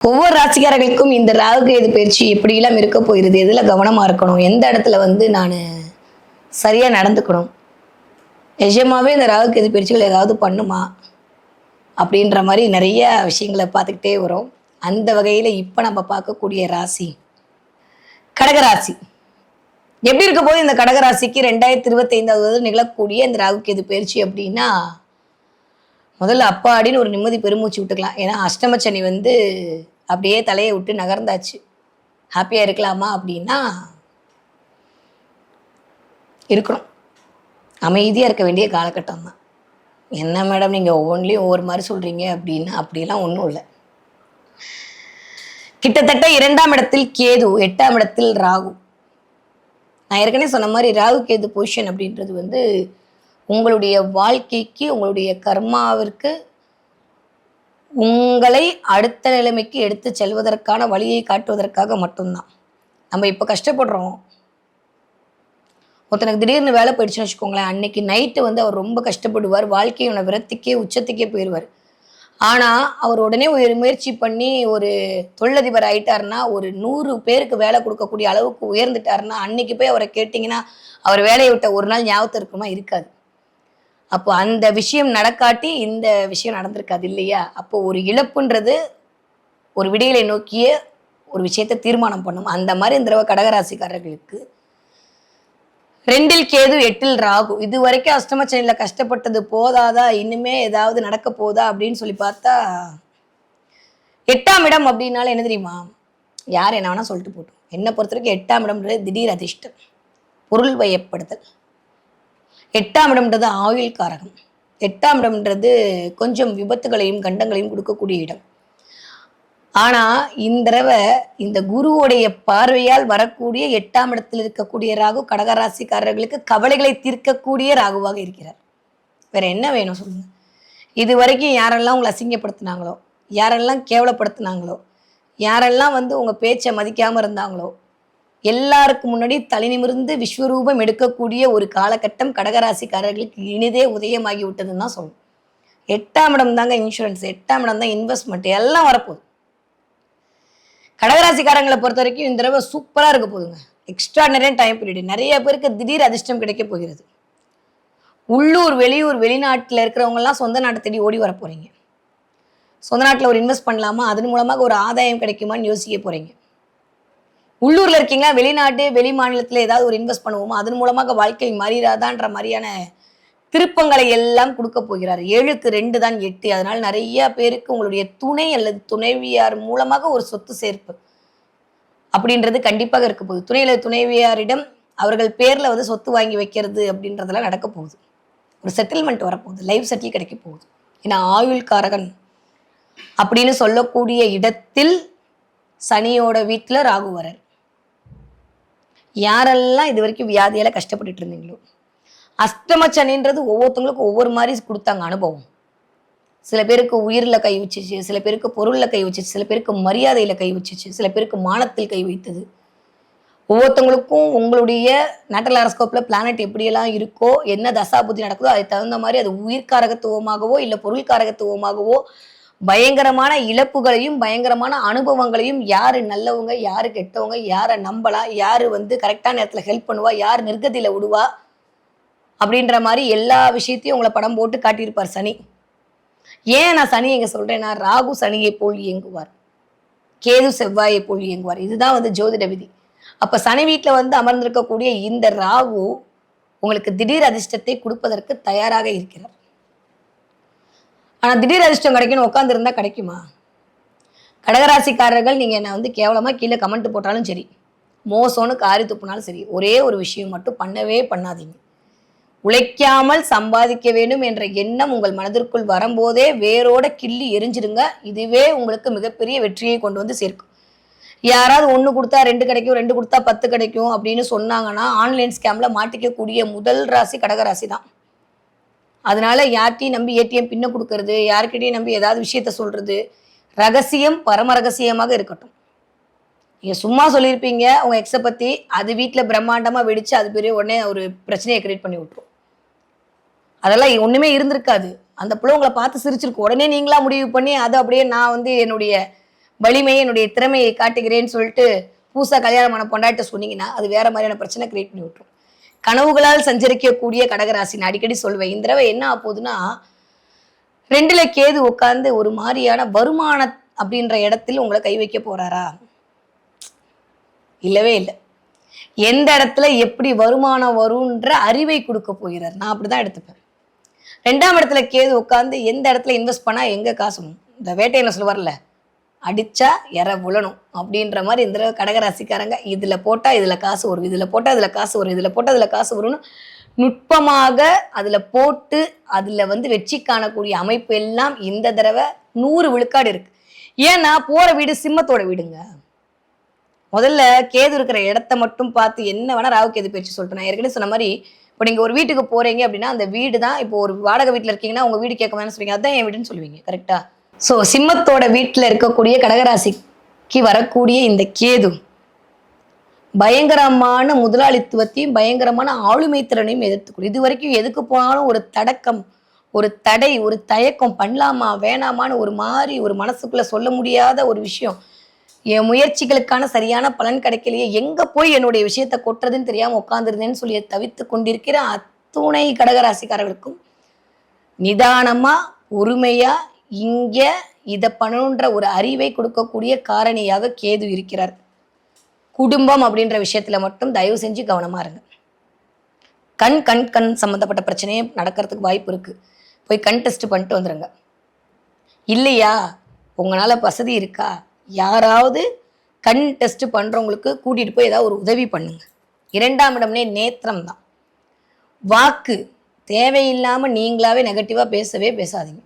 ஒவ்வொரு ராசிக்காரர்களுக்கும் இந்த ராகு எது பயிற்சி எப்படியெல்லாம் இருக்க போயிருது எதில் கவனமாக இருக்கணும் எந்த இடத்துல வந்து நான் சரியாக நடந்துக்கணும் நிஜமாவே இந்த ராகுக்கு எது பயிற்சிகள் ஏதாவது பண்ணுமா அப்படின்ற மாதிரி நிறைய விஷயங்களை பார்த்துக்கிட்டே வரும். அந்த வகையில் இப்போ நம்ம பார்க்கக்கூடிய ராசி கடகராசி. எப்படி இருக்க போது இந்த கடகராசிக்கு? ரெண்டாயிரத்தி இருபத்தைந்தாவது நிகழக்கூடிய இந்த ராகுக்கு எது பயிற்சி அப்படின்னா முதல்ல அப்பாடின்னு ஒரு நிம்மதி பெருமூச்சு விட்டுக்கலாம். ஏன்னா அஷ்டமச்சனி வந்து அப்படியே தலையை விட்டு நகர்ந்தாச்சு. ஹாப்பியாக இருக்கலாமா அப்படின்னா இருக்கணும். அமைதியாக இருக்க வேண்டிய காலகட்டம் தான் என்ன மேடம் நீங்கள் ஒவ்வொன்றிலையும் ஒவ்வொரு மாதிரி சொல்கிறீங்க அப்படின்னா அப்படிலாம் ஒன்றும் இல்லை. கிட்டத்தட்ட இரண்டாம் இடத்தில் கேது எட்டாம் இடத்தில் ராகு. நான் ஏற்கனவே சொன்ன மாதிரி ராகு கேது பொசிஷன் அப்படின்றது வந்து உங்களுடைய வாழ்க்கைக்கு உங்களுடைய கர்மாவிற்கு உங்களை அடுத்த நிலைமைக்கு எடுத்து செல்வதற்கான வழியை காட்டுவதற்காக மட்டும்தான். நம்ம இப்போ கஷ்டப்படுறோம். ஒருத்தனுக்கு திடீர்னு வேலை போயிடுச்சுன்னு வச்சுக்கோங்களேன் அன்னைக்கு நைட்டு வந்து அவர் ரொம்ப கஷ்டப்படுவார் வாழ்க்கையோட விரத்திக்கே உச்சத்துக்கே போயிடுவார் ஆனால் அவர் உடனே ஒரு முயற்சி பண்ணி ஒரு தொழிலதிபர் ஆயிட்டார்னா ஒரு நூறு பேருக்கு வேலை கொடுக்கக்கூடிய அளவுக்கு உயர்ந்துட்டாருன்னா அன்னைக்கு போய் அவரை கேட்டிங்கன்னா அவர் வேலையை விட்ட ஒரு நாள் ஞாபகத்திற்குமா இருக்காது. அப்போ அந்த விஷயம் நடக்காட்டி இந்த விஷயம் நடந்திருக்காது இல்லையா? அப்போ ஒரு இழப்புன்றது ஒரு விடியலை நோக்கிய ஒரு விஷயத்தை தீர்மானம் பண்ணும். அந்த மாதிரி இந்த தடவை கடகராசிக்காரர்களுக்கு ரெண்டில் கேது எட்டில் ராகு. இது வரைக்கும் அஷ்டமச்சனியில் கஷ்டப்பட்டது போதாதா? இன்னுமே ஏதாவது நடக்க போதா? அப்படின்னு சொல்லி பார்த்தா எட்டாம் இடம் அப்படின்னால என்ன தெரியுமா? யார் என்ன வேணால் சொல்லிட்டு போட்டோம். என்னை பொறுத்த வரைக்கும் எட்டாம் இடம்ன்றது திடீர் அதிர்ஷ்டம். பொருள் வயப்படுதல் எட்டாம் இடம்ன்றது ஆயுள் காரகம். எட்டாம் இடம்ன்றது கொஞ்சம் விபத்துகளையும் கண்டங்களையும் கொடுக்கக்கூடிய இடம். ஆனால் இந்த தடவை இந்த குருவுடைய பார்வையால் வரக்கூடிய எட்டாம் இடத்தில் இருக்கக்கூடிய ராகு கடகராசிக்காரர்களுக்கு கவலைகளை தீர்க்கக்கூடிய ராகுவாக இருக்கிறார். வேற என்ன வேணும் சொல்லுங்க. இது வரைக்கும் யாரெல்லாம் உங்களை அசிங்கப்படுத்தினாங்களோ யாரெல்லாம் கேவலப்படுத்தினாங்களோ யாரெல்லாம் வந்து உங்கள் பேச்சை மதிக்காமல் இருந்தாங்களோ எல்லாருக்கு முன்னாடி தலை நிமிர்ந்து விஸ்வரூபம் எடுக்கக்கூடிய ஒரு காலகட்டம் கடகராசிக்காரர்களுக்கு இனிதே உதயமாகி விட்டதுன்னு தான் சொல்லணும். எட்டாம் இடம் தாங்க இன்சூரன்ஸ் எட்டாம் இடம் தான் இன்வெஸ்ட்மெண்ட் எல்லாம் வரப்போகுது. கடகராசிக்காரங்களை பொறுத்த வரைக்கும் இந்த தடவை சூப்பராக இருக்க போகுதுங்க. எக்ஸ்ட்ரா நிறைய டைம் பீரியட் நிறைய பேருக்கு திடீர் அதிர்ஷ்டம் கிடைக்க போகிறது. உள்ளூர் வெளியூர் வெளிநாட்டில் இருக்கிறவங்கலாம் சொந்த நாட்டை தேடி ஓடி வர போகிறீங்க சொந்த நாட்டில் ஒரு இன்வெஸ்ட் பண்ணலாமா? அதன் மூலமாக ஒரு ஆதாயம் கிடைக்குமான்னு யோசிக்க போகிறீங்க உள்ளூர்ல இருக்கீங்க வெளிநாட்டு வெளி மாநிலத்தில் ஏதாவது ஒரு இன்வெஸ்ட் பண்ணுவோமா? அதன் மூலமாக வாழ்க்கை மாறிடாதான்ற மாதிரியான திருப்பங்களை எல்லாம் கொடுக்க போகிறார். ஏழுக்கு ரெண்டு தான் எட்டு. அதனால நிறைய பேருக்கு உங்களுடைய துணை அல்லது துணைவியார் மூலமாக ஒரு சொத்து சேர்ப்பு அப்படின்றது கண்டிப்பாக இருக்க போகுது. துணை அல்லது துணைவியாரிடம் அவர்கள் பேர்ல வந்து சொத்து வாங்கி வைக்கிறது அப்படின்றதெல்லாம் நடக்க போகுது. ஒரு செட்டில்மெண்ட் வரப்போகுது. லைஃப் செட்டில் கிடைக்க போகுது. ஏன்னா ஆயுள் காரகன் அப்படின்னு சொல்லக்கூடிய இடத்தில் சனியோட வீட்டில் ராகுவரர் யாரெல்லாம் இது வரைக்கும் வியாதியால கஷ்டப்பட்டுட்டு இருந்தீங்களோ? அஷ்டம சனின்றது ஒவ்வொருத்தவங்களுக்கும் ஒவ்வொரு மாதிரி கொடுத்தாங்க அனுபவம். சில பேருக்கு உயிரில் கை வச்சிச்சு சில பேருக்கு பொருளில் கை வச்சிச்சு சில பேருக்கு மரியாதையில் கை வச்சிச்சு சில பேருக்கு மானத்தில் கை வைத்தது. ஒவ்வொருத்தவங்களுக்கும் உங்களுடைய நேட்டல் அரஸ்கோப்பில் பிளானட் எப்படியெல்லாம் இருக்கோ என்ன தசாபுத்தி நடக்குதோ அதுக்கு தகுந்த மாதிரி அது உயிர்காரகத்துவமாகவோ இல்லை பொருள்காரகத்துவமாகவோ பயங்கரமான இழப்புகளையும் பயங்கரமான அனுபவங்களையும் யார் நல்லவங்க யார் கெட்டவங்க யாரை நம்பலாம் யார் வந்து கரெக்டான நேரத்தில் ஹெல்ப் பண்ணுவா யார் நிர்கதியில் விடுவா அப்படின்ற மாதிரி எல்லா விஷயத்தையும் உங்களை படம் போட்டு காட்டியிருப்பார் சனி. ஏன் நான் சனி எங்க சொல்றேன்னா ராகு சனியை போல் இயங்குவார். கேது செவ்வாயை போல் இயங்குவார். இதுதான் வந்து ஜோதிட விதி. அப்ப சனி வீட்டில் வந்து அமர்ந்திருக்கக்கூடிய இந்த ராகு உங்களுக்கு திடீர் அதிர்ஷ்டத்தை கொடுப்பதற்கு தயாராக இருக்கிறார். ஆனால் திடீர் அதிர்ஷ்டம் கிடைக்குன்னு உட்காந்துருந்தா கிடைக்குமா? கடகராசிக்காரர்கள் நீங்கள் என்னை வந்து கேவலமாக கீழே கமெண்ட் போட்டாலும் சரி மோசம்னு காரி துப்புனாலும் சரி ஒரே ஒரு விஷயம் மட்டும் பண்ணவே பண்ணாதீங்க. உழைக்காமல் சம்பாதிக்க வேண்டும் என்ற எண்ணம் உங்கள் மனதிற்குள் வரும்போதே வேரோட கிள்ளி எரிஞ்சிடுங்க. இதுவே உங்களுக்கு மிகப்பெரிய வெற்றியை கொண்டு வந்து சேர்க்கும். யாராவது ஒன்று கொடுத்தா ரெண்டு கிடைக்கும் ரெண்டு கொடுத்தா பத்து கிடைக்கும் அப்படின்னு சொன்னாங்கன்னா ஆன்லைன் ஸ்கேமில் மாட்டிக்கக்கூடிய முதல் ராசி கடகராசி தான். அதனால யார்கிட்டையும் நம்பி ஏடிஎம் பின்ன கொடுக்கறது யார்கிட்டையும் நம்பி ஏதாவது விஷயத்த சொல்றது ரகசியம் பரம ரகசியமாக இருக்கட்டும். நீங்க சும்மா சொல்லியிருப்பீங்க உங்க எக்ஸை பத்தி அது வீட்டில் பிரம்மாண்டமா வெடிச்சு அது பெரிய உடனே ஒரு பிரச்சனையை கிரியேட் பண்ணி விட்டுரும். அதெல்லாம் ஒண்ணுமே இருந்திருக்காது. அந்த பிள்ளை உங்களை பார்த்து சிரிச்சிருக்கு உடனே நீங்களா முடிவு பண்ணி அதை அப்படியே நான் வந்து என்னுடைய வலிமையை என்னுடைய திறமையை காட்டுகிறேன்னு சொல்லிட்டு பூசா கல்யாணமான பொண்டாட்ட சொன்னீங்கன்னா அது வேற மாதிரியான பிரச்சனை கிரியேட் பண்ணி விட்டுரும். கனவுகளால் சஞ்சரிக்கக்கூடிய கடகராசி நான் அடிக்கடி சொல்வேன். இந்த தடவை என்ன ஆக போகுதுன்னா ரெண்டுல கேது உட்கார்ந்து ஒரு மாதிரியான வருமான அப்படின்ற இடத்தில் உங்களை கை வைக்க போறாரா? இல்லவே இல்லை. எந்த இடத்துல எப்படி வருமானம் வரும்ன்ற அறிவை கொடுக்க போகிறார்? நான் அப்படிதான் எடுத்துப்பேன். ரெண்டாம் இடத்துல கேது உட்காந்து எந்த இடத்துல இன்வெஸ்ட் பண்ணா எங்க காசு வரும்? இந்த வேட்டையில சொல்லுவார்ல அடிச்சா இற விழணும் அப்படின்ற மாதிரி இந்த கடகராசிக்காரங்க இதுல போட்டா இதுல காசு வரும். இதுல போட்டா இதுல காசு வரும். இதுல போட்டா இதுல காசு வரும்னு நுட்பமாக அதுல போட்டு அதுல வந்து வெற்றி காணக்கூடிய அமைப்பு எல்லாம் இந்த தடவை நூறு விழுக்காடு இருக்கு. ஏன்னா போற வீடு சிம்மத்தோட வீடுங்க. முதல்ல கேது இருக்கிற இடத்த மட்டும் பார்த்து என்ன வேணா ராகு கேது பேச்சு சொல்லிட்டு நான் ஏற்கனவே சொன்ன மாதிரி இப்போ நீங்கள் ஒரு வீட்டுக்கு போகிறீங்க அப்படின்னா அந்த வீடு தான் இப்போ ஒரு வாடகை வீட்டில் இருக்கீங்கன்னா உங்கள் வீடு கேட்க வேணாம்னு சொல்லுவீங்க அதுதான் என் வீடுன்னு சொல்லுவீங்க கரெக்டாக ஸோ சிம்மத்தோட வீட்டில் இருக்கக்கூடிய கடகராசிக்கு வரக்கூடிய இந்த கேது பயங்கரமான முதலாளித்துவத்தையும் பயங்கரமான ஆளுமை திறனையும் எதிர்த்துக்கூடிய இது வரைக்கும் எதுக்கு போனாலும் ஒரு தடக்கம் ஒரு தடை ஒரு தயக்கம் பண்ணலாமா வேணாமான்னு ஒரு மாதிரி ஒரு மனசுக்குள்ளே சொல்ல முடியாத ஒரு விஷயம். என் முயற்சிகளுக்கான சரியான பலன் கிடைக்கலையே எங்கே போய் என்னுடைய விஷயத்தை கொட்டுறதுன்னு தெரியாமல் உட்காந்துருந்தேன்னு சொல்லி தவித்து கொண்டிருக்கிற அத்துணை கடகராசிக்காரர்களுக்கும் நிதானமாக பொறுமையாக இங்கே இதை பண்ணணுன்ற ஒரு அறிவை கொடுக்கக்கூடிய காரணியாக கேது இருக்கிறார். குடும்பம் அப்படின்ற விஷயத்தில் மட்டும் தயவு செஞ்சு கவனமா இருங்க. கண் கண் கண் சம்மந்தப்பட்ட பிரச்சனையே நடக்கிறதுக்கு வாய்ப்பு இருக்குது போய் கண் டெஸ்ட் பண்ணிட்டு வந்துடுங்க இல்லையா? உங்களால் வசதி இருக்கா? யாராவது கண் டெஸ்ட் பண்ணுறவங்களுக்கு கூட்டிகிட்டு போய் ஏதாவது ஒரு உதவி பண்ணுங்க. இரண்டாம் இடம்னே நேத்திரம் தான். வாக்கு. தேவையில்லாமல் நீங்களாவே நெகட்டிவாக பேசவே பேசாதீங்க.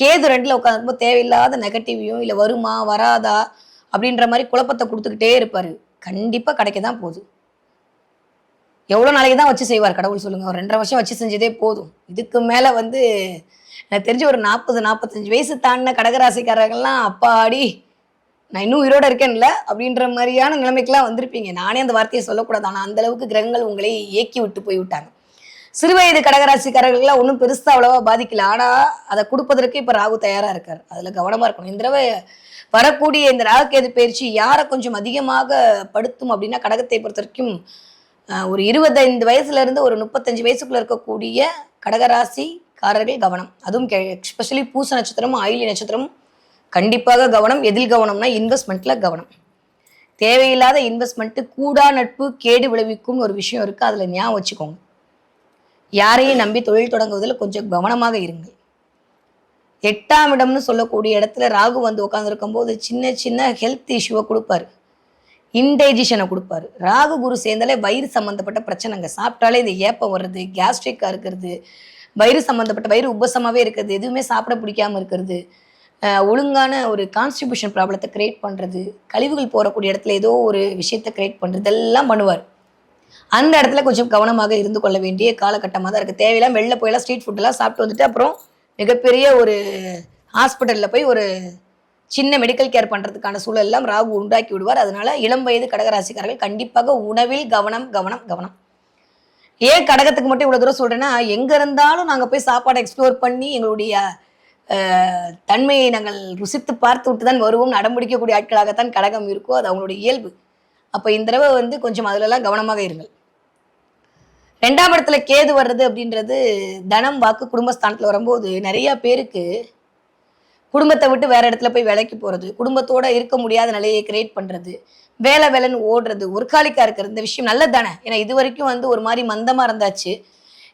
கேது ரெண்டில் உட்காந்துருக்கும்போது தேவையில்லாத நெகட்டிவையும் இல்லை வருமா வராதா அப்படின்ற மாதிரி குழப்பத்தை கொடுத்துக்கிட்டே இருப்பார். கண்டிப்பாக கிடைக்க தான் போகுது. எவ்வளோ நாளைக்கு தான் வச்சு செய்வார் கடவுள் சொல்லுங்கள் ஒரு ரெண்டரை வருஷம் வச்சு செஞ்சதே போதும். இதுக்கு மேலே வந்து எனக்கு தெரிஞ்சு ஒரு நாற்பது நாற்பத்தஞ்சு வயசு தாண்டின கடகராசிக்காரங்கெல்லாம் அப்பாடி நான் இன்னும் உயிரோட இருக்கேன்ல அப்படின்ற மாதிரியான நிலைமைக்கெல்லாம் வந்திருப்பீங்க. நானே அந்த வார்த்தையை சொல்லக்கூடாது. ஆனால் அந்தளவுக்கு கிரகங்கள் உங்களை இயக்கி விட்டு போய் விட்டாங்க சிறுவயது கடகராசிக்காரர்கள்லாம் ஒன்றும் பெருசாக அவ்வளவா பாதிக்கல. ஆனால் அதை கொடுப்பதற்கு இப்போ ராகு தயாராக இருக்கார். அதில் கவனமாக இருக்கணும். இந்த தடவை வரக்கூடிய இந்த ராகுக்கேது பயிற்சி யாரை கொஞ்சம் அதிகமாக படுத்தும் அப்படின்னா கடகத்தை பொறுத்த வரைக்கும் ஒரு இருபத்தைந்து வயசுலேருந்து ஒரு முப்பத்தஞ்சு வயசுக்குள்ளே இருக்கக்கூடிய கடகராசிக்காரர்கள் கவனம். அதுவும் எஸ்பெஷலி பூச நட்சத்திரமும் ஆயிலி நட்சத்திரமும் கண்டிப்பாக கவனம். எதில் கவனம்னா இன்வெஸ்ட்மெண்ட்டில் கவனம். தேவையில்லாத இன்வெஸ்ட்மெண்ட்டு கூடா நட்பு கேடு விளைவிக்கும்னு ஒரு விஷயம் இருக்குது அதில் ஞாபகம் வச்சுக்கோங்க. யாரையும் நம்பி தொழில் தொடங்குவதில் கொஞ்சம் கவனமாக இருங்கள். எட்டாம் இடம்னு சொல்லக்கூடிய இடத்துல ராகு வந்து உட்காந்துருக்கும் போது சின்ன சின்ன ஹெல்த் இஷ்யூவை கொடுப்பாரு. இன்டைஜிஷனை கொடுப்பாரு. ராகு குரு சேர்ந்தாலே வயிறு சம்மந்தப்பட்ட பிரச்சனைங்க. சாப்பிட்டாலே இந்த ஏப்பம் வர்றது கேஸ்ட்ரிக்காக இருக்கிறது வயிறு சம்மந்தப்பட்ட வயிறு உபசமாகவே இருக்கிறது எதுவுமே சாப்பிட பிடிக்காம இருக்கிறது ஒழுங்கான ஒரு கான்ஸ்டிபியூஷன் ப்ராப்ளத்தை கிரியேட் பண்ணுறது கழிவுகள் போகக்கூடிய இடத்துல ஏதோ ஒரு விஷயத்தை கிரியேட் பண்ணுறது எல்லாம் பண்ணுவார். அந்த இடத்துல கொஞ்சம் கவனமாக இருந்து கொள்ள வேண்டிய காலகட்டமாக தான் இருக்குது தேவையில்லாம் வெளில போயெல்லாம் ஸ்ட்ரீட் ஃபுட்டெல்லாம் சாப்பிட்டு வந்துட்டு அப்புறம் மிகப்பெரிய ஒரு ஹாஸ்பிட்டலில் போய் ஒரு சின்ன மெடிக்கல் கேர் பண்ணுறதுக்கான சூழல் எல்லாம் ராகு உண்டாக்கி விடுவார். அதனால இளம் வயது கடகராசிக்காரர்கள் கண்டிப்பாக உணவில் கவனம் கவனம் கவனம். ஏன் கடகத்துக்கு மட்டும் இவ்வளோ தூரம் சொல்கிறேன்னா எங்கே இருந்தாலும் நாங்கள் போய் சாப்பாடை எக்ஸ்ப்ளோர் பண்ணி எங்களுடைய தன்மையை நாங்கள் ருசித்து பார்த்து விட்டு தான் வருவோம் நடமுடிக்கக்கூடிய ஆட்களாகத்தான் கடகம் இருக்கோ அது அவங்களுடைய இயல்பு. அப்போ இந்த தடவை வந்து கொஞ்சம் அதுலலாம் கவனமாக இருங்கள். ரெண்டாம் இடத்துல கேது வர்றது அப்படின்றது தனம் வாக்கு குடும்பஸ்தானத்தில் வரும்போது நிறைய பேருக்கு குடும்பத்தை விட்டு வேற இடத்துல போய் வேலைக்கு போகிறது குடும்பத்தோட இருக்க முடியாத நிலையை கிரியேட் பண்ணுறது வேலை வேலைன்னு ஓடுறது ஒர்க்காலிக்கா இருக்கிறது இந்த விஷயம் நல்லது தானே? ஏன்னா இது வரைக்கும் வந்து ஒரு மாதிரி மந்தமாக இருந்தாச்சு.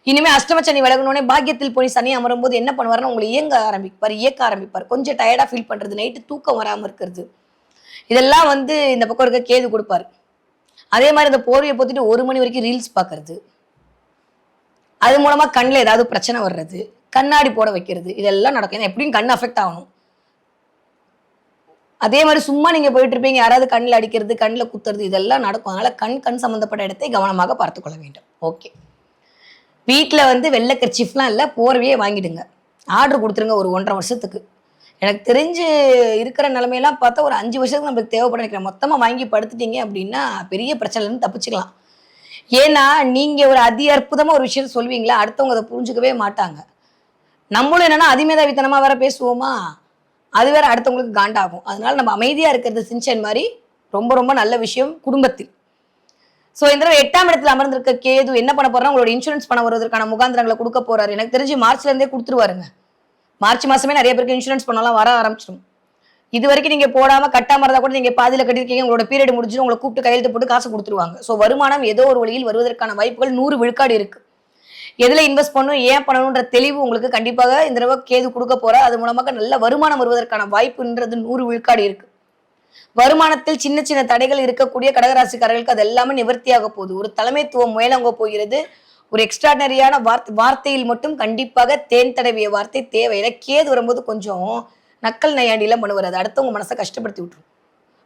இனிமேல் அஷ்டம சனி விலகணுன்னே பாக்கியத்தில் போய் சனி அமரும் போது என்ன பண்ணுவாருன்னா உங்களை இயங்க ஆரம்பிப்பார் இயக்க ஆரம்பிப்பார். கொஞ்சம் டயர்டாக ஃபீல் பண்ணுறது நைட்டு தூக்கம் வராமல் இருக்கிறது. இதெல்லாம் வந்து இந்த பக்கம் இருக்க கேது கொடுப்பாரு. அதே மாதிரி இந்த போர்வையை பொத்திட்டு ஒரு மணி வரைக்கும் ரீல்ஸ் பார்க்கறது அது மூலமா கண்ணில் ஏதாவது பிரச்சனை வர்றது கண்ணாடி போட வைக்கிறது இதெல்லாம் நடக்கும். ஏன்னா எப்படியும் கண் அஃபெக்ட் ஆகணும். அதே மாதிரி சும்மா நீங்க போயிட்டு இருப்பீங்க யாராவது கண்ணில் அடிக்கிறது கண்ணில் குத்துறது இதெல்லாம் நடக்கும். அதனால கண் கண் சம்பந்தப்பட்ட இடத்தை கவனமாக பார்த்துக்கொள்ள வேண்டும். ஓகே. வீட்டில் வந்து வெள்ளை கர்ச்சிஃப்லாம் இல்லை போர்வையே வாங்கிடுங்க. ஆர்டர் கொடுத்துருங்க ஒரு ஒன்றரை வருஷத்துக்கு. எனக்கு தெரிஞ்சு இருக்கிற நிலமையெல்லாம் பார்த்தா ஒரு அஞ்சு வருஷத்துக்கு நம்மளுக்கு தேவைப்பட நினைக்கிறேன். மொத்தமாக வாங்கி படுத்துட்டீங்க அப்படின்னா பெரிய பிரச்சனைலேருந்து தப்பிச்சுக்கலாம். ஏன்னா நீங்கள் ஒரு அதி அற்புதமாக ஒரு விஷயம் சொல்வீங்களா? அடுத்தவங்க அதை புரிஞ்சுக்கவே மாட்டாங்க. நம்மளும் என்னென்னா அதிமேதாவித்தனமாக வேற பேசுவோமா? அது வேற அடுத்தவங்களுக்கு காண்டாகும். அதனால நம்ம அமைதியாக இருக்கிறது சிஞ்சன் மாதிரி ரொம்ப ரொம்ப நல்ல விஷயம் குடும்பத்தில். ஸோ இந்த தடவை எட்டாம் இடத்துல அமர்ந்திருக்க கேது என்ன பண்ண போறா உங்களோட இன்சூரன்ஸ் பணம் வருவதற்கான முகாந்திரங்களை கொடுக்க போறாரு. எனக்கு தெரிஞ்சு மார்ச்ல இருந்தே கொடுத்துருவாருங்க. மார்ச் மாசமே நிறைய பேருக்கு இன்சூரன்ஸ் பண்ணலாம் வர ஆரம்பிச்சிடும். இது வரைக்கும் நீங்க போடாம கட்டாம இருந்தா கூட நீங்க பாதியில கட்டிருக்கீங்க உங்களோட பீரியட் முடிஞ்சு உங்களை கூப்பிட்டு கையெழுத்து போட்டு காசு கொடுத்துருவாங்க. ஸோ வருமானம் ஏதோ ஒரு வழியில் வருவதற்கான வாய்ப்புகள் நூறு விழுக்காடு இருக்கு. எதுல இன்வெஸ்ட் பண்ணணும் ஏன் பண்ணணும்ன்ற தெளிவு உங்களுக்கு கண்டிப்பாக இந்த தடவை கேது கொடுக்க போற. அது மூலமாக நல்ல வருமானம் வருவதற்கான வாய்ப்புன்றது நூறு விழுக்காடு இருக்கு. வருமானத்தில் சின்ன சின்ன தடைகள் இருக்கக்கூடிய கடகராசிக்காரர்களுக்கு அது எல்லாமே நிவர்த்தியாக போகுது. ஒரு தலைமைத்துவம் முயலங்க போகிறது. ஒரு எக்ஸ்ட்ராடனரியான வார்த்தை வார்த்தையில் மட்டும் கண்டிப்பாக தேன் தடவிய வார்த்தை தேவையில்லை கேது வரும்போது கொஞ்சம் நக்கல் நையாண்டிலாம் பண்ணுவார். அது அடுத்தவங்க மனசை கஷ்டப்படுத்தி விட்டுரும்.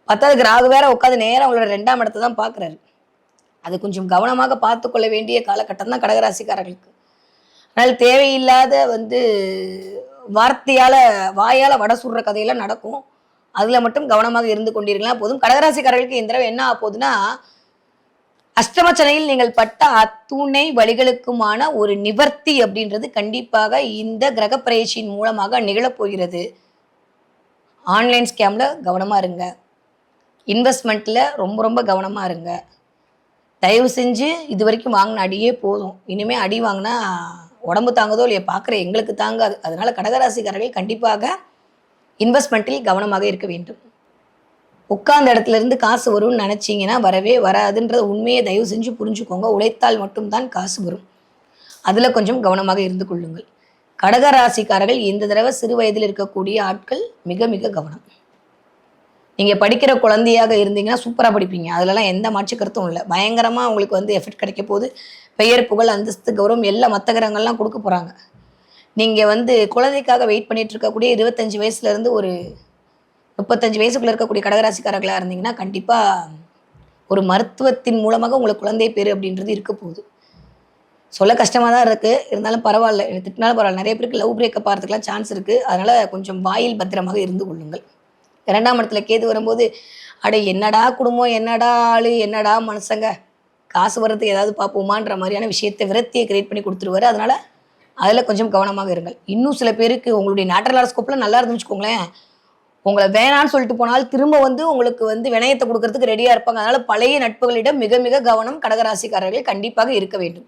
பத்தாவது ராகு வேற உட்காந்து நேரம் அவங்களோட ரெண்டாம் இடத்தை தான் பார்க்குறாரு. அது கொஞ்சம் கவனமாக பார்த்து கொள்ள வேண்டிய காலகட்டம் தான் கடகராசிக்காரர்களுக்கு. அதனால் தேவையில்லாத வந்து வார்த்தையால் வாயால் வடை சுடுற கதையெல்லாம் நடக்கும். அதில் மட்டும் கவனமாக இருந்து கொண்டிருக்கலாம் போதும். கடகராசிக்காரர்களுக்கு இந்த தடவை என்ன ஆகுதுன்னா அஷ்டமச்சனையில் நீங்கள் பட்ட அத்துணை வழிகளுக்குமான ஒரு நிவர்த்தி அப்படின்றது கண்டிப்பாக இந்த கிரக பயிற்சியின் மூலமாக நிகழப்போகிறது. ஆன்லைன் ஸ்கேமில் கவனமாக இருங்க. இன்வெஸ்ட்மெண்ட்டில் ரொம்ப ரொம்ப கவனமாக இருங்க. தயவு செஞ்சு இது வரைக்கும் வாங்கின அடியே போதும். இனிமேல் அடி வாங்கினா உடம்பு தாங்குதோ இல்லையா பார்க்குற எங்களுக்கு தாங்காது. அதனால் கடகராசிக்காரர்கள் கண்டிப்பாக இன்வெஸ்ட்மெண்ட்டில் கவனமாக இருக்க வேண்டும். உட்கார்ந்த இடத்துல இருந்து காசு வரும்னு நினச்சிங்கன்னா வரவே வராதுன்றத உண்மையை தயவு செஞ்சு புரிஞ்சுக்கோங்க. உழைத்தால் மட்டும்தான் காசு வரும். அதில் கொஞ்சம் கவனமாக இருந்து கொள்ளுங்கள். கடகராசிக்காரர்கள் இந்த தடவை சிறு வயதில் இருக்கக்கூடிய ஆட்கள் மிக மிக கவனம். நீங்கள் படிக்கிற குழந்தையாக இருந்தீங்கன்னா சூப்பராக படிப்பீங்க. அதிலலாம் எந்த மாற்று கருத்தும் இல்லை. பயங்கரமாக உங்களுக்கு வந்து எஃபெக்ட் கிடைக்க போது பெயர் புகழ் அந்தஸ்து கௌரவம் எல்லா மற்ற கிரகங்கள்லாம் கொடுக்க போகிறாங்க நீங்கள் வந்து குழந்தைக்காக வெயிட் பண்ணிகிட்டு இருக்கக்கூடிய இருபத்தஞ்சு வயசுலேருந்து ஒரு முப்பத்தஞ்சு வயசுக்குள்ள இருக்கக்கூடிய கடகராசிக்காரர்களாக இருந்தீங்கன்னா கண்டிப்பாக ஒரு மருத்துவத்தின் மூலமாக உங்களுக்கு குழந்தை பேர் அப்படின்றது இருக்க போகுது. சொல்ல கஷ்டமாக தான் இருக்குது இருந்தாலும் பரவாயில்ல. திட்டினாலும் பரவாயில்ல. நிறைய பேருக்கு லவ் பிரேக்கப் ஆகிறதுக்குலாம் சான்ஸ் இருக்குது அதனால் கொஞ்சம் வாயில் பத்திரமாக இருந்து கொள்ளுங்கள். இரண்டாம் இடத்துல கேது வரும்போது அட என்னடா குடும்பம் என்னடா ஆளு என்னடா மனுஷங்க காசு வர்றதுக்கு ஏதாவது பார்ப்போமான்ற மாதிரியான விஷயத்தை விரத்தியை கிரியேட் பண்ணி கொடுத்துருவாரு. அதனால் அதில் கொஞ்சம் கவனமாக இருங்கள். இன்னும் சில பேருக்கு உங்களுடைய நேட்டரல் ஹாரோஸ்கோப்பில் நல்லா இருந்துச்சுக்கோங்களேன் உங்களை வேணான்னு சொல்லிட்டு போனால் திரும்ப வந்து உங்களுக்கு வந்து வினயத்தை கொடுக்கறதுக்கு ரெடியாக இருப்பாங்க. அதனால பழைய நட்புகளிடம் மிக மிக கவனம் கடகராசிக்காரர்கள் கண்டிப்பாக இருக்க வேண்டும்.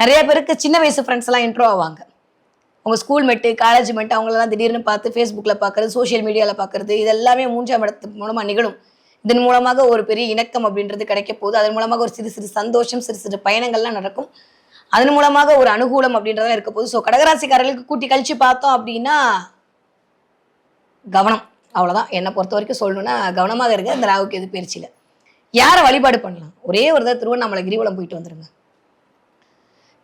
நிறைய பேருக்கு சின்ன வயசு ஃப்ரெண்ட்ஸ் எல்லாம் இன்ட்ரோ ஆவாங்க. உங்கள் ஸ்கூல் மெட்டு காலேஜ் மெட்டு அவங்களெல்லாம் திடீர்னு பார்த்து ஃபேஸ்புக்கில் பார்க்குறது சோஷியல் மீடியாவில் பார்க்குறது இது எல்லாமே மூன்றாம் இடத்து மூலமாக நிகழும். இதன் மூலமாக ஒரு பெரிய இணக்கம் அப்படின்றது கிடைக்க போகுது. அதன் மூலமாக ஒரு சிறு சிறு சந்தோஷம் சிறு சிறு பயணங்கள்லாம் நடக்கும். அதன் மூலமாக ஒரு அனுகூலம் அப்படின்றதெல்லாம் இருக்க போகுது. ஸோ கடகராசிக்காரர்களுக்கு கூட்டி கழிச்சு பார்த்தோம் அப்படின்னா கவனம். அவ்வளோதான் என்னை பொறுத்த வரைக்கும் சொல்லணும்னா கவனமாக இருங்க. இந்த ராகுக்கு எது பயிற்சியில் யாரை வழிபாடு பண்ணலாம்? ஒரே ஒரு தான் திருவண்ணாமலை கிரிவலம் போயிட்டு வந்துருங்க.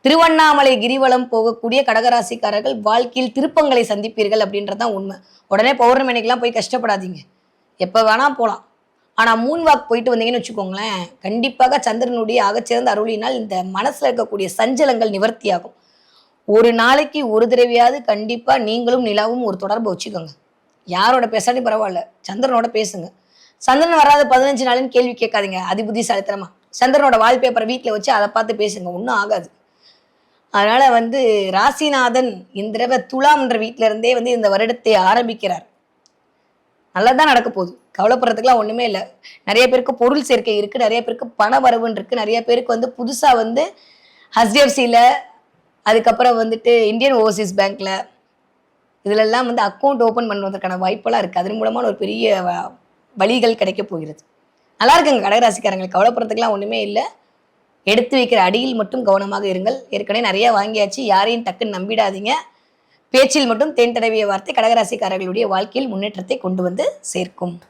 திருவண்ணாமலை கிரிவலம் போகக்கூடிய கடகராசிக்காரர்கள் வாழ்க்கையில் திருப்பங்களை சந்திப்பீர்கள் அப்படின்றதான் உண்மை. உடனே பௌர்ணமி போய் கஷ்டப்படாதீங்க. எப்போ வேணால் போகலாம் ஆனால் மூன் வாக் போயிட்டு வந்தீங்கன்னு வச்சுக்கோங்களேன் கண்டிப்பாக சந்திரனுடைய அகச்சிறந்த அருளினால் இந்த மனசில் இருக்கக்கூடிய சஞ்சலங்கள் நிவர்த்தியாகும். ஒரு நாளைக்கு ஒரு தடவையாவது கண்டிப்பாக நீங்களும் நிலாவும் ஒரு தொடர்பு வச்சுக்கோங்க. யாரோட பேசாலும் பரவாயில்ல. சந்திரனோட பேசுங்க. சந்திரன் வராத பதினஞ்சு நாளுன்னு கேள்வி கேட்காதீங்க. அதி புத்திசாலித்தனமா? சந்திரனோட வால்பேப்பரை வீட்டில் வச்சு அதை பார்த்து பேசுங்க. ஒன்றும் ஆகாது. அதனால் வந்து ராசிநாதன் இந்த தடவை துலாம்ன்ற வீட்டிலருந்தே வந்து இந்த வருடத்தை ஆரம்பிக்கிறார். நல்லதான் நடக்க போகுது. கவலைப்படுறதுக்குலாம் ஒன்றுமே இல்லை. நிறைய பேருக்கு பொருள் சேர்க்கை இருக்குது நிறைய பேருக்கு பண வரவுன்னு இருக்குது நிறைய பேருக்கு வந்து புதுசாக வந்து ஹெச்டிஎஃப்சியில் அதுக்கப்புறம் வந்துட்டு இந்தியன் ஓவர்சீஸ் பேங்க்கில் இதிலெல்லாம் வந்து அக்கௌண்ட் ஓப்பன் பண்ணுவதற்கான வாய்ப்பெல்லாம் இருக்குது அதன் மூலமான ஒரு பெரிய வ- வழிகள் கிடைக்க போகிறது. நல்லா இருக்குங்க. கடகராசிக்காரங்களுக்கு கவலைப்படுறதுக்குலாம் ஒன்றுமே இல்லை. எடுத்து வைக்கிற அடியில் மட்டும் கவனமாக இருங்கள். ஏற்கனவே நிறையா வாங்கியாச்சு. யாரையும் டக்குன்னு நம்பிடாதீங்க. பேச்சில் மட்டும் தேன் தடவிய வார்த்தை கடகராசிக்காரர்களுடைய வாழ்க்கையில் முன்னேற்றத்தை கொண்டு வந்து சேர்க்கும்.